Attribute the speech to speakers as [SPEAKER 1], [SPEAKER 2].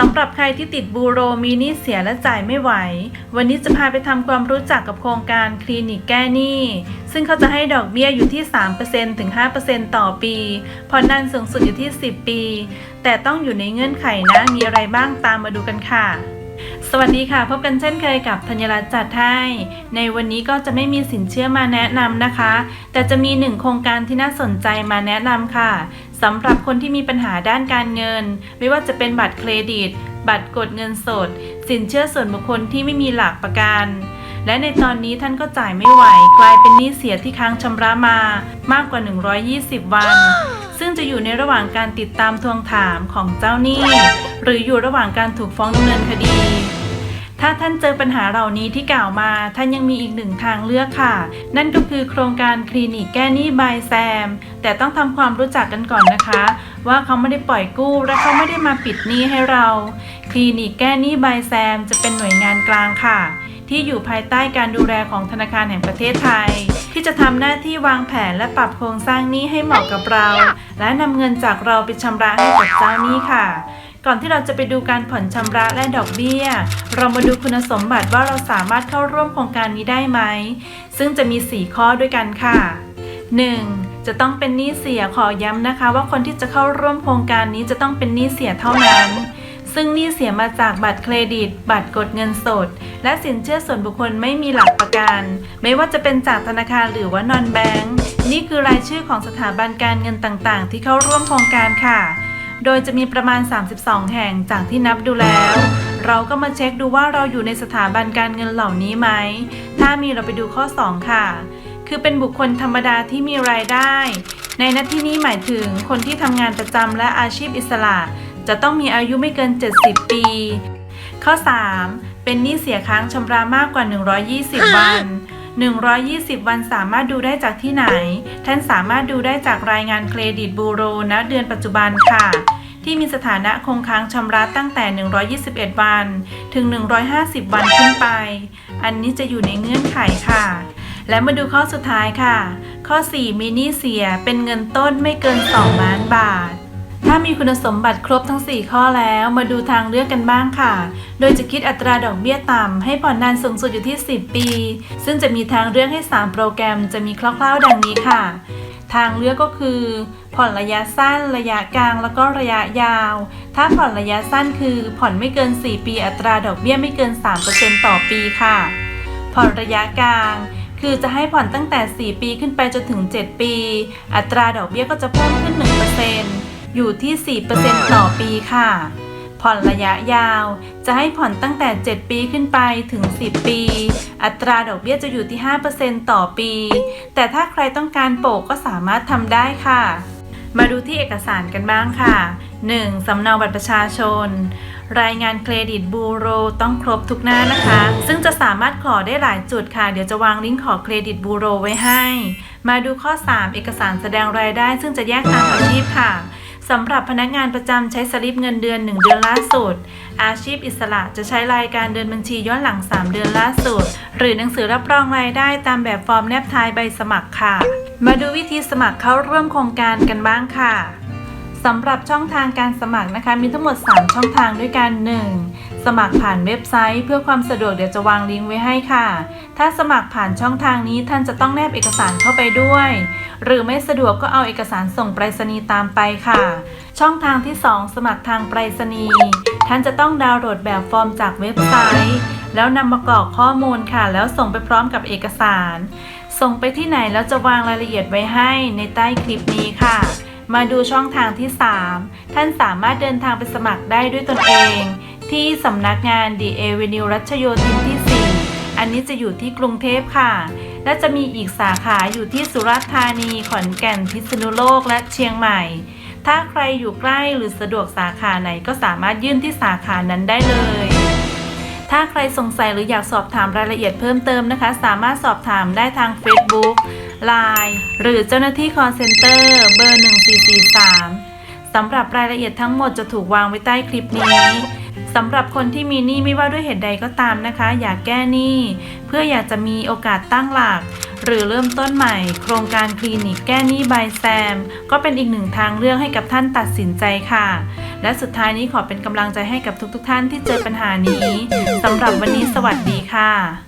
[SPEAKER 1] สำหรับใครที่ติดบูโรมีหนี้เสียและจ่ายไม่ไหว วันนี้จะพาไปทำความรู้จักกับโครงการคลินิกแก้หนี้ ซึ่งเขาจะให้ดอกเบี้ยอยู่ที่ 3%ถึง 5%ต่อปีผ่อนนานสูงสุดอยู่ที่ 10 ปี แต่ต้องอยู่ในเงื่อนไขนะ มีอะไรบ้างตามมาดูกันค่ะ สวัสดีค่ะ พบกันเช่นเคยกับธัญรัตน์จัดให้ในวันนี้ก็จะไม่มีสินเชื่อมาแนะนำนะคะ แต่จะมีหนึ่งโครงการที่น่าสนใจมาแนะนำค่ะ สำหรับคนที่มีปัญหาด้านการเงิน ไม่ว่าจะเป็นบัตรเครดิต บัตรกดเงินสด สินเชื่อส่วนบุคคลที่ไม่มีหลักประกัน และในตอนนี้ท่านก็จ่ายไม่ไหว กลายเป็นหนี้เสียที่ค้างชำระมามากกว่า 120 วัน ซึ่งจะอยู่ในระหว่างการติดตามทวงถามของเจ้าหนี้ หรืออยู่ระหว่างการถูกฟ้องดำเนินคดี ถ้าท่านเจอปัญหาเหล่านี้ที่กล่าวมา ท่านยังมีอีกหนึ่งทางเลือกค่ะ นั่นก็คือโครงการคลินิกแก้หนี้บายแซม แต่ต้องทำความรู้จักกันก่อนนะคะ ว่าเขาไม่ได้ปล่อยกู้และเขาไม่ได้มาปิดหนี้ให้เรา คลินิกแก้หนี้บายแซม จะเป็นหน่วยงานกลางค่ะที่อยู่ภายใต้การดูแลของธนาคารแห่งประเทศไทย ที่จะทำหน้าที่วางแผนและปรับโครงสร้างหนี้ให้เหมาะกับเรา และนำเงินจากเราไปชำระให้กับเจ้าหนี้ค่ะ ก่อนที่เราจะไปดูการผ่อนชำระและดอกเบี้ย เรามาดูคุณสมบัติว่าเราสามารถเข้าร่วมโครงการนี้ได้ไหม ซึ่งจะมี 4 ข้อด้วยกันค่ะ 1. จะต้องเป็นหนี้เสียขอย้ำนะคะ ว่าคนที่จะเข้าร่วมโครงการนี้จะต้องเป็นหนี้เสียเท่านั้น ซึ่งหนี้เสียมาจากบัตรเครดิต บัตรกดเงินสด และสินเชื่อส่วนบุคคลไม่มีหลักประกัน ไม่ว่าจะเป็นจากธนาคารหรือว่านอนแบงก์นี่คือรายชื่อของสถาบันการเงินต่างๆ ที่เข้าร่วมโครงการค่ะ โดยจะมีประมาณ 32 แห่งจากที่นับดูแล้ว เราก็มาเช็คดูว่าเราอยู่ในสถาบันการเงินเหล่านี้ไหม ถ้ามีเราไปดูข้อ 2 ค่ะ คือเป็นบุคคลธรรมดาที่มีรายได้ ในนที่นี้หมายถึงคนที่ทำงานประจำและอาชีพอิสระ จะต้องมีอายุไม่เกิน 70 ปี ข้อ 3 เป็นหนี้เสียค้างชำระมากกว่า 120 วัน 120 วันสามารถดูได้จากที่ไหน ท่านสามารถดูได้จากรายงานเครดิตบูโรณเดือนปัจจุบันค่ะ ที่มีสถานะคงค้างชำระตั้งแต่ 121 วัน ถึง 150 วันขึ้นไป อันนี้จะอยู่ในเงื่อนไขค่ะ และมาดูข้อสุดท้ายค่ะ ข้อ 4มีนี้เสียเป็นเงินต้นไม่เกิน 2 ล้านบาท ถ้ามีคุณสมบัติครบทั้ง 4 ข้อแล้วมาดูทางเลือกกันบ้างค่ะ โดยจะคิดอัตราดอกเบี้ยต่ำ ให้ผ่อนนานสูงสุดอยู่ที่ 10 ปี ซึ่งจะมีทางเลือกให้ 3 โปรแกรมจะมีคร่าวๆ ดังนี้ค่ะ ทางเลือกก็คือ ผ่อนระยะสั้น ระยะกลาง แล้วก็ระยะยาว ถ้าผ่อนระยะสั้นคือ ผ่อนไม่เกิน 4 ปี อัตราดอกเบี้ยไม่เกิน 3%ต่อปีค่ะ ผ่อนระยะกลางคือจะให้ผ่อนตั้งแต่ 4 ปีขึ้นไปจนถึง 7 ปี อัตราดอกเบี้ยก็จะเพิ่มขึ้น 1% อยู่ที่ 4%ต่อปีค่ะ ผ่อนระยะยาวจะให้ผ่อนตั้งแต่ 7 ปีขึ้นไปถึง 10 ปี อัตราดอกเบี้ยจะอยู่ที่ 5%ต่อปี แต่ถ้าใครต้องการโปกก็สามารถทำได้ค่ะ มาดูที่เอกสารกันบ้างค่ะ 1. สำเนาบัตรประชาชน รายงานเครดิตบูโรต้องครบทุกหน้านะคะ ซึ่งจะสามารถขอได้หลายจุดค่ะ เดี๋ยวจะวางลิงก์ขอเครดิตบูโรไว้ให้ มาดูข้อ 3 เอกสารแสดงรายได้ ซึ่งจะแยกตามอาชีพค่ะ สำหรับพนักงานประจำใช้สลิปเงินเดือน 1 เดือนล่าสุด อาชีพอิสระจะใช้รายการเดินบัญชีย้อนหลัง 3 เดือนล่าสุด หรือหนังสือรับรองรายได้ตามแบบฟอร์มแนบท้ายใบสมัครค่ะ มาดูวิธีสมัครเข้าร่วมโครงการกันบ้างค่ะสำหรับช่องทางการสมัครนะคะ มีทั้งหมด 3 ช่องทางด้วยกัน 1. สมัครผ่านเว็บไซต์ เพื่อความสะดวกเดี๋ยวจะวางลิงก์ไว้ให้ค่ะ ถ้าสมัครผ่านช่องทางนี้ท่านจะต้องแนบเอกสารเข้าไปด้วย หรือไม่สะดวกก็เอาเอกสารส่งไปรษณีย์ตามไปค่ะ ช่องทางที่ 2 สมัครทางไปรษณีย์ท่านจะต้องดาวน์โหลดแบบฟอร์มจากเว็บไซต์ แล้วนำมากรอกข้อมูลค่ะ แล้วส่งไปพร้อมกับเอกสาร ส่งไปที่ไหนแล้วจะวางรายละเอียดไว้ให้ในใต้คลิปนี้ค่ะมาดูช่องทางที่ 3 ท่านสามารถเดินทางไปสมัครได้ด้วยตนเอง ที่สำนักงาน The Avenue รัชโยธินที่ 4 อันนี้จะอยู่ที่กรุงเทพค่ะ และจะมีอีกสาขาอยู่ที่สุราษฎร์ธานี ขอนแก่น พิษณุโลก และเชียงใหม่ ถ้าใครอยู่ใกล้หรือสะดวกสาขาไหนก็สามารถยื่นที่สาขานั้นได้เลย ถ้าใครสงสัยหรืออยากสอบถามรายละเอียดเพิ่มเติมนะคะ สามารถสอบถามได้ทาง Facebook Line หรือเจ้าหน้าที่ call center เบอร์ 1443สำหรับรายละเอียดทั้งหมดจะถูกวางไว้ใต้คลิปนี้ สำหรับคนที่มีหนี้ไม่ว่าด้วยเหตุใดก็ตามนะคะ อยากแก้หนี้เพื่ออยากจะมีโอกาสตั้งหลัก หรือเริ่มต้นใหม่ โครงการคลินิกแก้หนี้บายแซม ก็เป็นอีกหนึ่งทางเลือกให้กับท่านตัดสินใจค่ะ และสุดท้ายนี้ขอเป็นกำลังใจให้กับทุกๆทท่านที่เจอปัญหานี้สำหรับวันนี้สวัสดีค่ะ